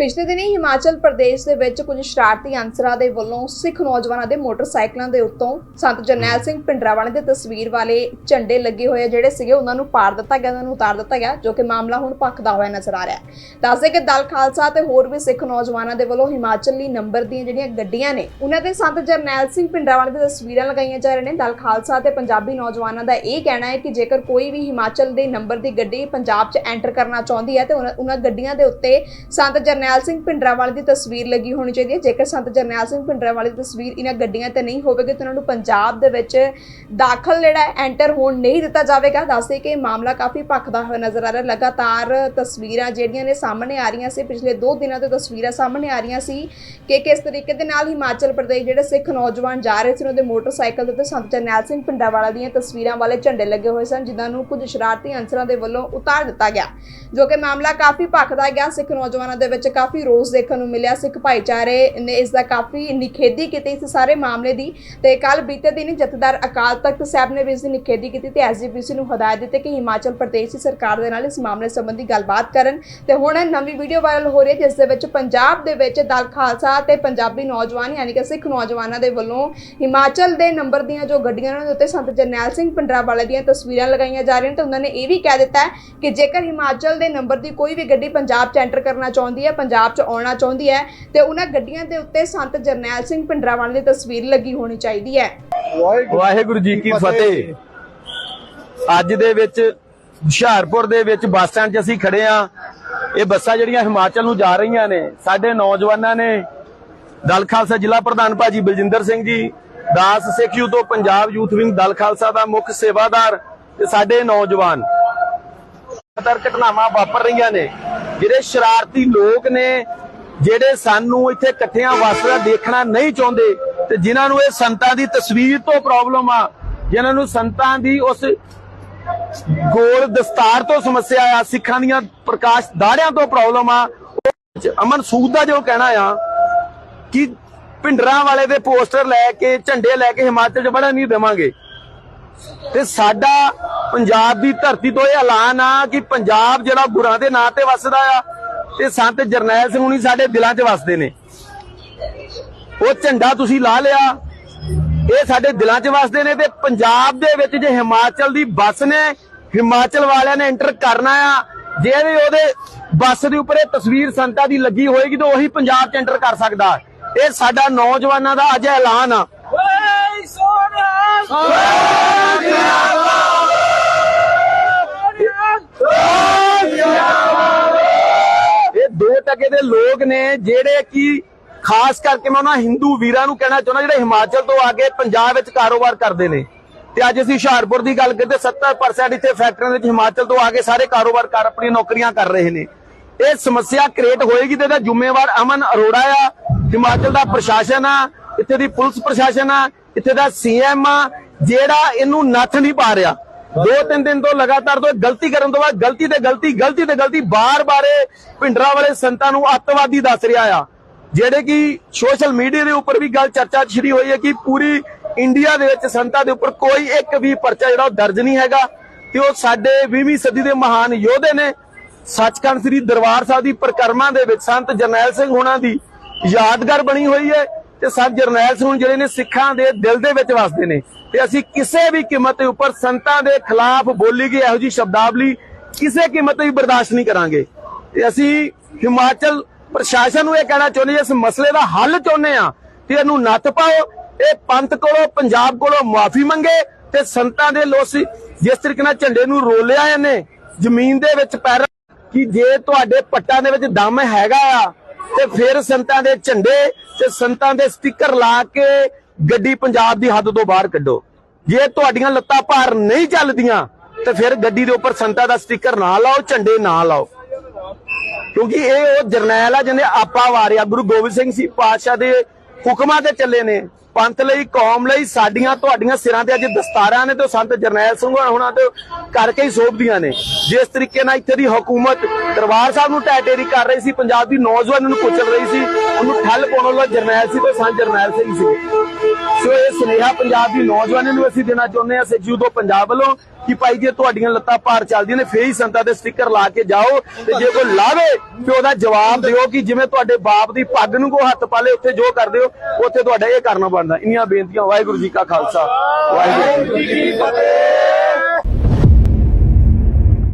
ਪਿਛਲੇ ਦਿਨੀ ਹਿਮਾਚਲ ਪ੍ਰਦੇਸ਼ ਦੇ ਵਿੱਚ ਕੁਝ ਸ਼ਰਾਰਤੀ ਅਨਸਰਾਂ ਦੇ ਵੱਲੋਂ ਸਿੱਖ ਨੌਜਵਾਨਾਂ ਦੇ ਮੋਟਰਸਾਈਕਲਾਂ ਦੇ ਉੱਤੋਂ ਸੰਤ ਜਰਨੈਲ ਸਿੰਘ ਪਿੰਡਰਾਵਾਲੇ ਦੇ ਤਸਵੀਰ ਵਾਲੇ ਝੰਡੇ ਲੱਗੇ ਹੋਏ ਜਿਹੜੇ ਸੀਗੇ ਉਹਨਾਂ ਨੂੰ ਪਾੜ ਦਿੱਤਾ ਗਿਆ, ਉਹਨਾਂ ਨੂੰ ਉਤਾਰ ਦਿੱਤਾ ਗਿਆ, ਜੋ ਕਿ ਮਾਮਲਾ ਹੁਣ ਭਖਦਾ ਹੋਇਆ ਨਜ਼ਰ ਆ ਰਿਹਾ ਹੈ। ਦੱਸਦੇ ਕਿ ਦਲ ਖਾਲਸਾ ਤੇ ਹੋਰ ਵੀ ਸਿੱਖ ਨੌਜਵਾਨਾਂ ਦੇ ਵੱਲੋਂ ਹਿਮਾਚਲੀ ਨੰਬਰ ਦੀਆਂ ਜਿਹੜੀਆਂ ਗੱਡੀਆਂ ਨੇ, ਉਹਨਾਂ ਤੇ ਸੰਤ ਜਰਨੈਲ ਸਿੰਘ ਪਿੰਡਰਾਵਾਲੇ ਦੀਆਂ ਤਸਵੀਰਾਂ ਲਗਾਈਆਂ ਜਾ ਰਹੀਆਂ ਨੇ। ਦਲ ਖਾਲਸਾ ਤੇ ਪੰਜਾਬੀ ਨੌਜਵਾਨਾਂ ਦਾ ਇਹ ਕਹਿਣਾ ਹੈ ਕਿ ਜੇਕਰ ਕੋਈ ਵੀ ਹਿਮਾਚਲ ਦੇ ਨੰਬਰ ਦੀ ਗੱਡੀ ਪੰਜਾਬ 'ਚ ਐਂਟਰ ਕਰਨਾ ਚਾਹੁੰਦੀ ਹੈ ਤੇ ਉਹਨਾਂ- ਉਹਨਾਂ ਗੱਡੀਆਂ ਦੇ ਉੱਤੇ ਸੰਤ ਜਰਨੈਲ ਸਿੰਘ ਪਿੰਡਰਾਵਾਲੇ ਦੀ ਤਸਵੀਰ ਲੱਗੀ ਹੋਣੀ ਚਾਹੀਦੀ ਹੈ। ਜੇਕਰ ਸੰਤ ਜਰਨੈਲ ਸਿੰਘ ਪਿੰਡਰਾਵਾਲੇ ਦੀ ਤਸਵੀਰ ਇਹਨਾਂ ਗੱਡੀਆਂ ਤੇ ਨਹੀਂ ਹੋਵੇਗੀ ਤਾਂ ਉਹਨਾਂ ਨੂੰ ਪੰਜਾਬ ਦੇ ਵਿੱਚ ਦਾਖਲ ਜਿਹੜਾ ਐਂਟਰ ਹੋਣ ਨਹੀਂ ਦਿੱਤਾ ਜਾਵੇਗਾ। ਦੱਸਦੇ ਕਿ ਮਾਮਲਾ ਕਾਫੀ ਭਖਦਾ ਹੋਇਆ ਨਜ਼ਰ ਆ ਰਿਹਾ। ਲਗਾਤਾਰ ਤਸਵੀਰਾਂ ਜਿਹੜੀਆਂ ਨੇ ਸਾਹਮਣੇ ਆ ਰਹੀਆਂ ਸੀ। ਪਿਛਲੇ 2 ਦਿਨਾਂ ਤੋਂ ਤਸਵੀਰਾਂ ਸਾਹਮਣੇ ਆ ਰਹੀਆਂ ਸੀ ਕਿ ਕਿਸ ਤਰੀਕੇ ਦੇ ਨਾਲ ਹਿਮਾਚਲ ਪ੍ਰਦੇਸ਼ ਜਿਹੜੇ ਸਿੱਖ ਨੌਜਵਾਨ ਜਾ ਰਹੇ ਸੀ, ਉਹਨਾਂ ਦੇ ਮੋਟਰਸਾਈਕਲ ਦੇ ਉੱਤੇ ਸੰਤ ਜਰਨੈਲ ਸਿੰਘ ਪਿੰਡਰਾਵਾਲਾ ਦੀਆਂ ਤਸਵੀਰਾਂ ਵਾਲੇ ਝੰਡੇ ਲੱਗੇ ਹੋਏ ਸਨ, ਜਿਨ੍ਹਾਂ ਨੂੰ ਕੁਝ ਸ਼ਰਾਰਤੀ ਅਨਸਰਾਂ ਦੇ ਵੱਲੋਂ ਉਤਾਰ ਦਿੱਤਾ ਗਿਆ। ਜੋ ਕਿ ਮਾਮਲਾ ਕਾਫੀ ਭਖਦਾ ਗਿਆ। ਸਿੱਖ ਨੌਜਵਾਨਾਂ ਦੇ ਵਿੱਚ ਕਾਫੀ ਰੋਸ ਦੇਖਣ ਨੂੰ ਮਿਲਿਆ। ਸਿੱਖ ਭਾਈਚਾਰੇ ਨੇ ਇਸ ਦਾ ਕਾਫੀ ਨਿਖੇਧੀ ਕੀਤੀ ਇਸ ਸਾਰੇ ਮਾਮਲੇ ਦੀ। ਤੇ ਕੱਲ ਬੀਤੇ ਦਿਨ ਜਥੇਦਾਰ ਅਕਾਲ ਤਖਤ ਸਾਹਿਬ ਨੇ ਵੀ ਇਸ ਦੀ ਨਿਖੇਧੀ ਕੀਤੀ ਤੇ ਐਸਜੀਪੀਸੀ ਨੂੰ ਹਦਾਇਤ ਦਿੱਤੀ ਕਿ ਹਿਮਾਚਲ ਪ੍ਰਦੇਸ਼ ਦੀ ਸਰਕਾਰ ਦੇ ਨਾਲ ਇਸ ਮਾਮਲੇ ਸੰਬੰਧੀ ਗੱਲਬਾਤ ਕਰਨ। ਤੇ ਹੁਣ ਨਵੀਂ ਵੀਡੀਓ ਵਾਇਰਲ ਹੋ ਰਹੀ ਹੈ, ਜਿਸ ਦੇ ਵਿੱਚ ਪੰਜਾਬ ਦੇ ਵਿੱਚ ਦਲ ਖਾਲਸਾ ਤੇ ਪੰਜਾਬੀ ਨੌਜਵਾਨ ਯਾਨੀ ਕਿ ਸਿੱਖ ਨੌਜਵਾਨਾਂ ਦੇ ਵੱਲੋਂ ਹਿਮਾਚਲ ਦੇ ਨੰਬਰ ਦੀਆਂ ਜੋ ਗੱਡੀਆਂ ਉਹਨਾਂ ਦੇ ਉੱਤੇ ਸੰਤ ਜਰਨੈਲ ਸਿੰਘ ਪਿੰਡਰਾਵਾਲੇ ਦੀਆਂ ਤਸਵੀਰਾਂ ਲਗਾਈਆਂ ਜਾ ਰਹੀਆਂ ਨੇ। ਤੇ ਉਹਨਾਂ ਨੇ ਇਹ ਵੀ ਕਹਿ ਦਿੱਤਾ ਕਿ ਜੇਕਰ ਹਿਮਾਚਲ ਦੇ ਨੰਬਰ ਦੀ ਕੋਈ ਵੀ ਗੱਡੀ ਪੰਜਾਬ 'ਚ ਐਂਟਰ ਕਰਨਾ ਚਾਹੁੰਦੀ ਹੈ ਪੰਜਾਬ 'ਚ ਆਉਣਾ ਚਾਹੁੰਦੀ ਹੈ ਤੇ ਉਹਨਾਂ ਗੱਡੀਆਂ ਦੇ ਉੱਤੇ ਸੰਤ ਜਰਨੈਲ ਸਿੰਘ ਪਿੰਡਰਾਵਾਲੇ ਦੀ ਤਸਵੀਰ ਲੱਗੀ ਹੋਣੀ ਚਾਹੀਦੀ ਹੈ। ਵਾਹਿਗੁਰੂ ਜੀ ਕੀ ਫਤਿਹ। ਅੱਜ ਦੇ ਵਿੱਚ ਹੁਸ਼ਿਆਰਪੁਰ ਦੇ ਵਿੱਚ ਬੱਸ ਸਟੈਂਡ 'ਚ ਅਸੀਂ ਖੜੇ ਆ ਇਹ ਬੱਸਾਂ ਜਿਹੜੀਆਂ ਹਿਮਾਚਲ ਨੂੰ ਜਾ ਰਹੀਆਂ ਨੇ ਸਾਡੇ ਨੌਜਵਾਨਾਂ ਨੇ ਦਲ ਖਾਲਸਾ ਜ਼ਿਲ੍ਹਾ ਪ੍ਰਧਾਨ ਭਾਜੀ ਬਲਜਿੰਦਰ ਸਿੰਘ ਜੀ ਦਾਸ ਸਿੱਖ ਯੂਥ ਤੋਂ ਪੰਜਾਬ ਯੂਥ ਵਿੰਗ ਦਲ ਖਾਲਸਾ ਦਾ ਮੁੱਖ ਸੇਵਾਦਾਰ ਤੇ ਸਾਡੇ ਨੌਜਵਾਨ। ਲਗਾਤਾਰ ਘਟਨਾਵਾਂ ਵਾਪਰ ਰਹੀਆਂ ਨੇ। ਜਿਹੜੇ ਸ਼ਰਾਰਤੀ ਲੋਕ ਨੇ, ਜਿਹੜੇ ਸਾਨੂੰ ਇੱਥੇ ਇਕੱਠਿਆਂ ਵਸਦਾ ਦੇਖਣਾ ਨਹੀਂ ਚਾਹੁੰਦੇ ਤੇ ਜਿਨ੍ਹਾਂ ਨੂੰ ਇਹ ਸੰਤਾਂ ਦੀ ਤਸਵੀਰ ਤੋਂ ਪ੍ਰੋਬਲਮ ਆ, ਜਿਨ੍ਹਾਂ ਨੂੰ ਸੰਤਾਂ ਦੀ ਉਸ ਗੋਲ ਦਸਤਾਰ ਤੋਂ ਸਮੱਸਿਆ ਆ, ਸਿੱਖਾਂ ਦੀਆਂ ਪ੍ਰਕਾਸ਼ ਦਾੜਿਆਂ ਤੋਂ ਪ੍ਰੋਬਲਮ ਆ, ਉਹ ਅਮਨ ਸੂਦ ਦਾ ਜੋ ਕਹਿਣਾ ਆ ਕਿ ਭਿੰਡਰਾਂ ਵਾਲੇ ਦੇ ਪੋਸਟਰ ਲੈ ਕੇ, ਝੰਡੇ ਲੈ ਕੇ ਹਿਮਾਚਲ 'ਚ ਬੜਾ ਨਹੀਂ ਦੇਵਾਂਗੇ। ਤੇ ਸਾਡਾ ਪੰਜਾਬ ਦੀ ਧਰਤੀ ਤੋਂ ਇਹ ਐਲਾਨ ਆ ਕਿ ਪੰਜਾਬ ਜਿਹੜਾ ਗੁਰਾਂ ਦੇ ਨਾਂ ਤੇ ਵਸਦਾ ਆ ਤੇ ਸੰਤ ਜਰਨੈਲ ਸਿੰਘ ਹੁਣੀ ਸਾਡੇ ਦਿਲਾਂ 'ਚ ਵਸਦੇ ਨੇ। ਉਹ ਝੰਡਾ ਤੁਸੀਂ ਲਾ ਲਿਆ, ਇਹ ਸਾਡੇ ਦਿਲਾਂ 'ਚ ਵਸਦੇ ਨੇ ਤੇ ਪੰਜਾਬ ਦੇ ਵਿੱਚ ਜੇ ਹਿਮਾਚਲ ਦੀ ਬੱਸ ਨੇ, ਹਿਮਾਚਲ ਵਾਲਿਆਂ ਨੇ ਐਂਟਰ ਕਰਨਾ ਆ, ਜੇ ਵੀ ਉਹਦੇ ਬੱਸ ਦੇ ਉੱਪਰ ਇਹ ਤਸਵੀਰ ਸੰਤਾਂ ਦੀ ਲੱਗੀ ਹੋਏਗੀ ਤਾਂ ਉਹੀ ਪੰਜਾਬ 'ਚ ਐਂਟਰ ਕਰ ਸਕਦਾ। ਇਹ ਸਾਡਾ ਨੌਜਵਾਨਾਂ ਦਾ ਅੱਜ ਐਲਾਨ ਆ। ਇਹ ਦੋ ਦੇ ਲੋਕ ਨੇ ਜਿਹੜੇ ਕਿ ਖਾਸ ਕਰਕੇ ਮੈਂ ਉਹਨਾਂ ਹਿੰਦੂ ਵੀਰਾਂ ਨੂੰ ਕਹਿਣਾ ਚਾਹੁੰਦਾ ਜਿਹੜੇ ਹਿਮਾਚਲ ਤੋਂ ਆ ਕੇ ਪੰਜਾਬ ਵਿੱਚ ਕਾਰੋਬਾਰ ਕਰਦੇ ਨੇ। ਤੇ ਅੱਜ ਅਸੀਂ ਹੁਸ਼ਿਆਰਪੁਰ ਦੀ ਗੱਲ ਕਰਦੇ 70% ਇੱਥੇ ਫੈਕਟਰੀਆਂ ਵਿੱਚ ਹਿਮਾਚਲ ਤੋਂ ਆ ਕੇ ਸਾਰੇ ਕਾਰੋਬਾਰ ਕਰ ਆਪਣੀਆਂ ਨੌਕਰੀਆਂ ਕਰ ਰਹੇ ਨੇ। ਇਹ ਸਮੱਸਿਆ ਕ੍ਰੀਏਟ ਹੋਏਗੀ ਤੇ ਇਹਦਾ ਜ਼ਿੰਮੇਵਾਰ ਅਮਨ ਅਰੋੜਾ ਆ। ਹਿਮਾਚਲ ਦਾ ਪ੍ਰਸ਼ਾਸਨ ਆ, ਇੱਥੇ ਦੀ ਪੁਲਿਸ ਪ੍ਰਸ਼ਾਸਨ ਆ, ਇੱਥੇ ਦਾ ਸੀਐਮ ਆ, ਜਿਹੜਾ ਇਹਨੂੰ ਨੱਥ ਨਹੀਂ ਪਾ ਰਿਹਾ। ਦੋ ਤਿੰਨ ਦਿਨ ਤੋਂ ਲਗਾਤਾਰ ਤੋਂ ਗਲਤੀ ਕਰਨ ਤੋਂ ਬਾਅਦ ਗਲਤੀ ਤੇ ਗਲਤੀ ਗਲਤੀ ਤੇ ਗਲਤੀ ਬਾਰ-ਬਾਰ ਇਹ ਭਿੰਡਰਾਂ ਵਾਲੇ ਸੰਤਾਂ ਨੂੰ ਅੱਤਵਾਦੀ ਦੱਸ ਰਿਹਾ ਆ। ਜਿਹੜੇ ਕਿ ਸੋਸ਼ਲ ਮੀਡੀਆ ਦੇ ਉੱਪਰ ਵੀ ਗੱਲ ਚਰਚਾ ਛਿੜੀ ਹੋਈ ਹੈ ਕਿ ਪੂਰੀ ਇੰਡੀਆ ਦੇ ਵਿੱਚ ਸੰਤਾਂ ਦੇ ਉੱਪਰ ਕੋਈ ਇੱਕ ਵੀ ਪਰਚਾ ਜਿਹੜਾ ਉਹ ਦਰਜ ਨਹੀਂ ਹੈਗਾ ਤੇ ਉਹ ਸਾਡੇ 20ਵੀਂ ਸਦੀ ਦੇ ਮਹਾਨ ਯੋਧੇ ਨੇ। ਸੱਚਖੰਡ ਸ੍ਰੀ ਦਰਬਾਰ ਸਾਹਿਬ ਦੀ ਪ੍ਰਕਰਮਾਂ ਦੇ ਵਿੱਚ ਸੰਤ ਜਰਨੈਲ ਸਿੰਘ ਹੋਣਾ ਦੀ ਯਾਦਗਾਰ ਬਣੀ ਹੋਈ ਹੈ। ਤੇ ਸੰਤ ਜਰਨੈਲ ਸਿੰਘ ਜਿਹੜੇ ਨੇ ਸਿੱਖਾਂ ਦੇ ਦਿਲ ਦੇ ਵਿੱਚ ਵਸਦੇ ਨੇ। ਤੇ ਅਸੀਂ ਕਿਸੇ ਵੀ ਕੀਮਤ ਦੇ ਉੱਪਰ ਸੰਤਾਂ ਦੇ ਖਿਲਾਫ ਬੋਲੀ ਗਈ ਇਹੋ ਜੀ ਸ਼ਬਦਾਵਲੀ ਕਿਸੇ ਕੀਮਤ ਤੇ ਵੀ ਬਰਦਾਸ਼ਤ ਨਹੀਂ ਕਰਾਂਗੇ। ਤੇ ਅਸੀਂ ਹਿਮਾਚਲ ਪ੍ਰਸ਼ਾਸਨ ਨੂੰ ਇਹ ਕਹਿਣਾ ਚਾਹੁੰਦੇ ਇਸ ਮਸਲੇ ਦਾ ਹੱਲ ਚਾਹੁੰਦੇ ਆ ਤੇ ਇਹਨੂੰ ਨੱਥ ਪਾਓ। ਇਹ ਪੰਥ ਕੋਲੋਂ, ਪੰਜਾਬ ਕੋਲੋਂ ਮਾਫੀ ਮੰਗੇ ਤੇ ਸੰਤਾਂ ਦੇ ਲੋਸ ਜਿਸ ਤਰੀਕੇ ਨਾਲ ਝੰਡੇ ਨੂੰ ਰੋਲਿਆ ਇਹਨੇ, ਜ਼ਮੀਨ ਦੇ ਵਿੱਚ ਪੈਰ ਕਿ ਜੇ ਤੁਹਾਡੇ ਪੱਟਾਂ ਦੇ ਵਿੱਚ ਦਮ ਹੈਗਾ ਆ ਤੇ ਫਿਰ ਸੰਤਾਂ ਦੇ ਝੰਡੇ ਤੇ ਸੰਤਾਂ ਦੇ ਸਟicker ਲਾ ਕੇ ਗੱਡੀ ਪੰਜਾਬ ਦੀ ਹੱਦ ਤੋਂ ਬਾਹਰ ਕੱਢੋ। ਜੇ ਤੁਹਾਡੀਆਂ ਲੱਤਾਂ ਭਾਰ ਨਹੀਂ ਚੱਲਦੀਆਂ, ਤੇ ਫਿਰ ਗੱਡੀ ਦੇ ਉੱਪਰ ਸੰਤਾਂ ਦਾ ਸਟicker ਨਾ ਲਾਓ, ਝੰਡੇ ਨਾ ਲਾਓ। ਕਿਉਂਕਿ ਇਹ ਉਹ ਜਰਨੈਲ ਆ ਜਿਹਨੇ ਆਪਾ ਵਾਰਿਆ। ਗੁਰੂ ਗੋਬਿੰਦ ਸਿੰਘ ਸੀ ਪਾਤਸ਼ਾਹ ਦੇ ਹੁਕਮਾਂ ਤੇ ਚੱਲੇ ਨੇ। ਪੰਥ ਲਈ, ਕੌਮ ਲਈ, ਸਾਡੀਆਂ, ਤੁਹਾਡੀਆਂ ਸਿਰਾਂ ਤੇ ਅੱਜ ਦਸਤਾਰਾਂ ਨੇ ਤੇ ਉਹ ਸੰਤ ਜਰਨੈਲ ਸਿੰਘ ਹੁਣਾਂ ਤੇ ਕਰਕੇ ਹੀ ਸੋਭਦੀਆਂ ਨੇ। ਜਿਸ ਤਰੀਕੇ ਨਾਲ ਇੱਥੇ ਦੀ ਹਕੂਮਤ ਦਰਬਾਰ ਸਾਹਿਬ ਨੂੰ ਟੈਟੇਰੀ ਕਰ ਰਹੀ ਸੀ, ਪੰਜਾਬ ਦੀ ਨੌਜਵਾਨ ਨੂੰ ਕੁਚਲ ਰਹੀ ਸੀ, ਉਹਨੂੰ ਠੱਲ ਪਾਉਣ ਵਾਲਾ ਜਰਨੈਲ ਸੀ ਤੇ ਸੰਤ ਜਰਨੈਲ ਸਿੰਘ ਸੀ। ਸੋ ਇਹ ਸੁਨੇਹਾ ਪੰਜਾਬ ਦੀ ਨੌਜਵਾਨਾਂ ਨੂੰ ਅਸੀਂ ਦੇਣਾ ਚਾਹੁੰਦੇ ਹਾਂ ਸੱਜੂ ਤੋਂ ਪੰਜਾਬ ਵੱਲੋਂ, ਕਿ ਭਾਈ ਜੇ ਤੁਹਾਡੀਆਂ ਲੱਤਾਂ ਭਾਰ ਚੱਲਦੀਆਂ ਨੇ, ਫੇਰ ਹੀ ਸੰਤਾਂ ਦੇ ਸਟicker ਲਾ ਕੇ ਜਾਓ ਤੇ ਜੇ ਕੋਈ ਲਾਵੇ, ਤੇ ਉਹਦਾ ਜਵਾਬ ਦਿਓ ਕਿ ਜਿਵੇਂ ਤੁਹਾਡੇ ਬਾਪ ਦੀ ਪੱਗ ਨੂੰ ਕੋ ਹੱਥ ਪਾ ਲੇ, ਉੱਥੇ ਜੋ ਕਰਦੇ ਹੋ, ਉੱਥੇ ਤੁਹਾਡਾ ਇਹ ਕਰਨਾ ਬਣਦਾ। ਇੰਨੀਆਂ ਬੇਨਤੀਆਂ ਵਾਹਿਗੁਰੂ ਜੀ ਕਾ ਖਾਲਸਾ। ਵਾਹਿਗੁਰੂ ਜੀ ਕੀ ਫਤਿਹ।